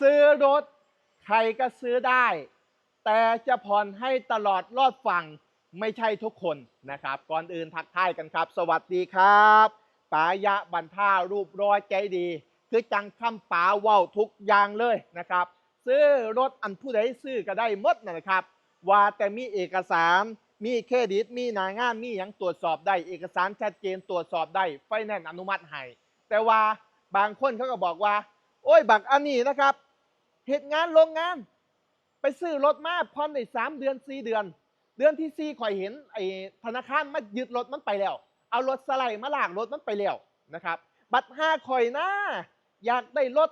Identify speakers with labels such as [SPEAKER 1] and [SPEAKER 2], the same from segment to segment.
[SPEAKER 1] ซื้อรถ ใครก็ซื้อได้ แต่จะผ่อนให้ตลอดรอดฝั่งไม่ใช่ทุกคนนะครับ ก่อนอื่นทักทายกันครับ สวัสดีครับปายะบันท่ารูปร้อยใจดี คือจังคำป๋าเว้าทุกอย่างเลยนะครับ ซื้อรถอันผู้ใดซื้อก็ได้หมดนะครับ ว่าแต่มีเอกสารมีเครดิต มีหนางาน มีหยังตรวจสอบได้ เอกสารชัดเจนตรวจสอบได้ ไฟแนนซ์อนุมัติให้ แต่ว่าบางคนเขาก็บอกว่า โอ้ยบักอันนี้นะครับ เหตุงานโรงงาน ไปซื้อรถมาผ่อนได้สามเดือนสี่เดือน เดือนที่สี่ข่อยเห็นไอ้ธนาคารมายึดรถมันไปแล้ว เอารถสไลด์มาลากรถมันไปแล้วนะครับ บัตรห้าข่อยนะอยากได้รถ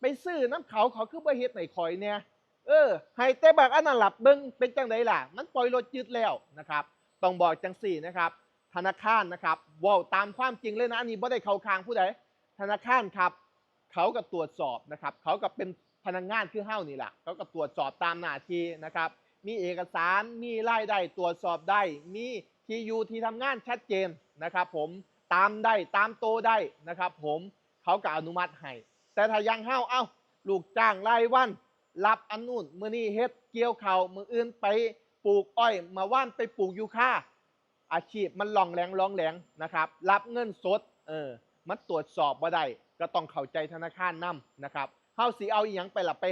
[SPEAKER 1] ไปซื้อน้ำเขาเขาคือบ่เฮ็ดไหนข่อยเนี่ยเออให้แต่บักอันนั้นหลับเบิ้งเป็นจังไดล่ะ มันปล่อยรถยึดแล้วนะครับ ต้องบอกจังสี่นะครับ ธนาคารนะครับว่าตามความจริงเลยนะอันนี้บ่ได้เข้าข้างผู้ใดธนาคารครับ เขาก็ตรวจสอบนะครับ เขาก็เป็น พนักงานคือเฮ้านี่แหละเขาก็ตรวจสอบตามหน้าที่นะครับ มีเอกสารมีรายได้ตรวจสอบได้ มีที่อยู่ที่ทำงานชัดเจนนะครับผมตามได้ตามโตได้นะครับ ผมเขาก็อนุมัติให้แต่ถ้ายังเฮ้าเอ้าลูกจ้างรายวัน รับอันนู่นมือนี้เฮ็ดเกี่ยวเขาวมืออื่นไปปลูกอ้อยมาว่านไปปลูกยูคาอาชีพมันลองแรงลองแรงนะครับ รับเงินสดเออมันตรวจสอบว่าได้ก็ต้องเข้าใจธนาคารนํนะครับ เฮาสิเอาอีหยังไปล่ะไป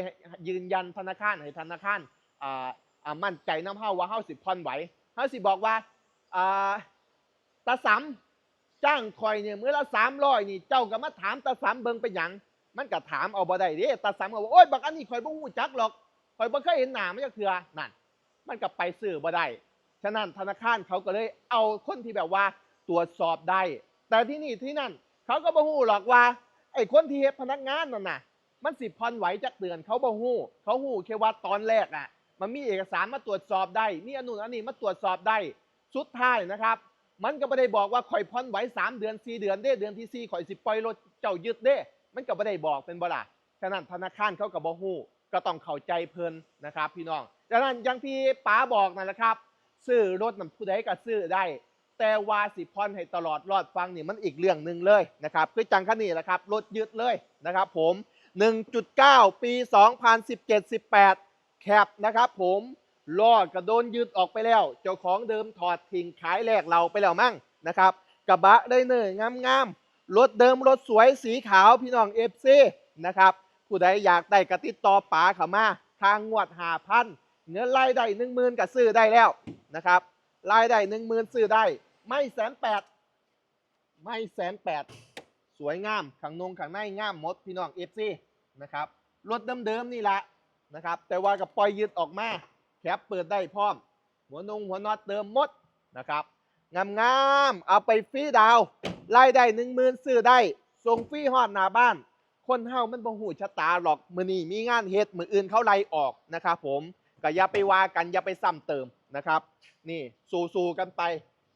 [SPEAKER 1] ยืนยันธนาคารให้ธนาคารอ่าอ่ามั่นใจนํเฮาว่าเฮาสิผ่อนไหวเฮาสิบอกว่าอ่าตาสำจ้างคอยเนี่ยมื้อละ300นี่เจ้าก็มาถามตาสำเบิ่งไปหยังมันก็ถามเอาบ่ได้เด้ตาสำก็บอกโอ๊ยบักอันนี้ข่อยบ่ฮู้จักหรอกข่อยบ่เคยเห็นหน้ามันจักเทื่อนั่นมันก็ไปซื้อบ่ได้ฉะนั้นธนาคารเขาก็เลยเอาคนที่แบบว่าตรวจสอบได้ แต่ที่นี่ที่นั่น เขาก็บ่ฮู้หรอกว่าไอ้คนที่เฮ็ดพนักงานนั่นน่ะ มันสิผ่อนไหวจักเดือนเขาบ่ฮู้ เขาฮู้แค่ว่าตอนแรกอะ มันมีเอกสารมาตรวจสอบได้ มีอนนู้นอันนี้มาตรวจสอบได้ สุดท้ายนะครับ มันก็ไม่ได้บอกว่าข่อยผ่อนไหวสามเดือนสี่เดือนเด้เดือนที่สี่ข่อยสิปล่อยรถเจ้ายึดเด้มันก็ไม่ได้บอกเป็นบ่ล่ะฉะนั้นธนาคารเขาก็บ่ฮู้ก็ต้องเข้าใจเพิ่นนะครับ พี่น้องฉะนั้นอย่างที่ป๋าบอกนั่นแหละครับ ซื้อรถนำผู้ใดก็ซื้อได้ แต่ว่าสิผ่อนให้ตลอดรอดฟังนี่มันอีกเรื่องหนึ่งเลยนะครับคือจังคันนี้แหละครับรถยึดเลยนะครับ ผม 1.9 ปี 2017-18 แคปนะครับผมล้อกระโดนยึดออกไปแล้ว เจ้าของเดิมถอดทิ้งขายแลกเราไปแล้วมั่งนะครับกระบะได้เนยงามๆรถเดิมรถสวยสีขาวพี่น้องเอฟซีนะครับผู้ใดอยากได้กระติดต่อป๋าเขามาทางงวดหาพันเงินรายได้หนึ่งหมื่นก็ซื้อได้แล้วนะครับรายได้หนึ่งหมื่นซื้อได้ ไม่แสนแปดไม่แสนแปด วยงามขังนงขังในงามหมดพี่น้องเอฟซีนะครับรถเดิมๆนี่แหละนะครับ แต่ว่ากับปล่อยยึดออกมาแคปเปิดได้พร้อม หัวนงหัวน็อตเดิมหมดนะครับงามงามๆเอาไปฟรีดาวน์รายได้หนึ่งหมื่นซื้อได้ส่งฟรีฮอดหน้าบ้าน คนเฮามันบ่หูชะตาหรอกมือนี้มีงานเฮ็ดมืออื่นเขาไล่ออกนะครับผมก็อย่าไปว่ากันอย่าไปซ้ำเติมนะครับ นี่สู้ๆกันไป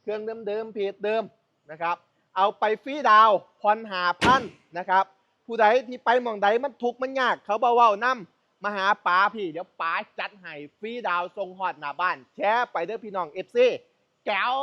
[SPEAKER 1] เครื่องเดิมๆเพจเดิมนะครับ เอาไปฟรีดาวน์ผ่อนหาพันนะครับ ผู้ใดที่ไปมองใดมันทุกมันยาก เขาบ่เว้านํมาหาป๋าพี่ เดี๋ยวป๋าจัดให้ฟรีดาวทรงฮอดหน้าบ้าน แชร์ไปเด้อพี่น้องเอฟซีแก้ว